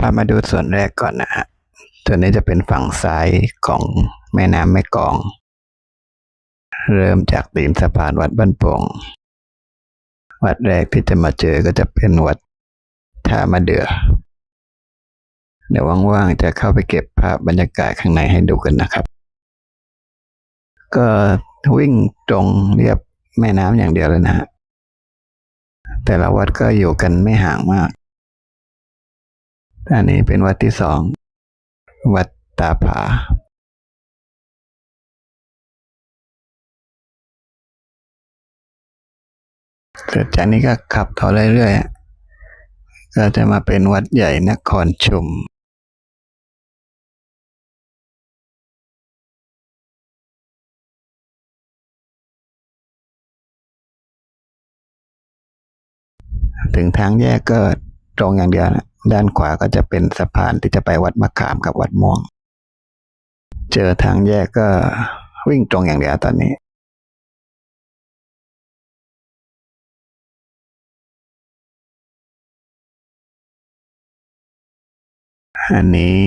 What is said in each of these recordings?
พามาดูส่วนแรกก่อนนะฮะส่วนนี้จะเป็นฝั่งซ้ายของแม่น้ำแม่กอง เริ่มจากตีนสะพานวัดบ้านโป่งวัดแรกที่จะมาเจอก็จะเป็นวัดท่ามะเดือเดี๋ยวว่างๆจะเข้าไปเก็บภาพบรรยากาศข้างในให้ดูกันนะครับ ก็วิ่งตรงเรียบแม่น้ำอย่างเดียวเลยนะฮะแต่ละวัดก็อยู่กันไม่ห่างมาก อันนี้เป็นวัดที่สอง วัดตาผาเสร็จจากนี้ก็ขับต่อเรื่อยๆ ก็จะมาเป็นวัดใหญ่นครชุม ถึงทางแยกก็ตรงอย่างเดียวนะ ด้านขวาก็จะเป็นสะพานที่จะไปวัดมะขามกับวัดม่วง เจอทางแยกก็วิ่งตรงอย่างเดียวตอนนี้ อันนี้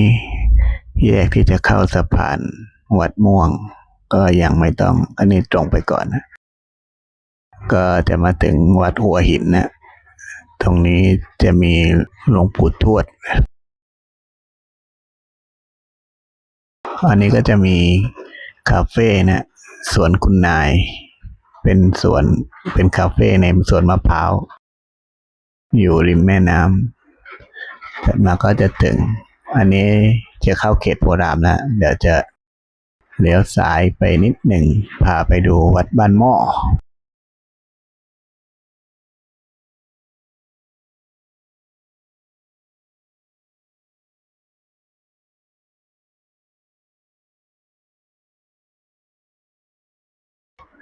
แยกที่จะเข้าสะพานวัดม่วง ก็ยังไม่ต้อง อันนี้ตรงไปก่อนนะก็จะมาถึงวัดหัวหินนะ ตรงนี้จะมีหลวงปู่ทวด อันนี้ก็จะมีคาเฟ่นะสวนคุณนาย เป็นสวนเป็นคาเฟ่ในสวนมะพร้าว อยู่ริมแม่น้ำถัดมาก็จะถึง อันนี้จะเข้าเขตโพรามแล้ว เดี๋ยวจะเลี้ยวซ้ายไปนิดหนึ่ง พาไปดูวัดบ้านหม้อ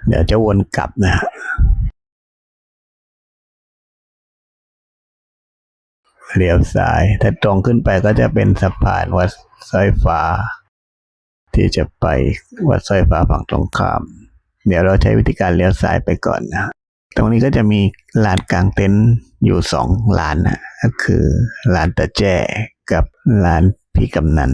เดี๋ยวจะวนกลับนะฮะเลี้ยวซ้าย ถ้าตรงขึ้นไปก็จะเป็นสะพานวัดสร้อยฟ้า ที่จะไปวัดสร้อยฟ้าฝั่งตรงข้าม เดี๋ยวเราใช้วิธีการเลี้ยวซ้ายไปก่อนนะตรงนี้ก็จะมีลานกลางเต็นท์อยู่สองลานนะก็คือลานตะแจ้กับลานพี่กำนัน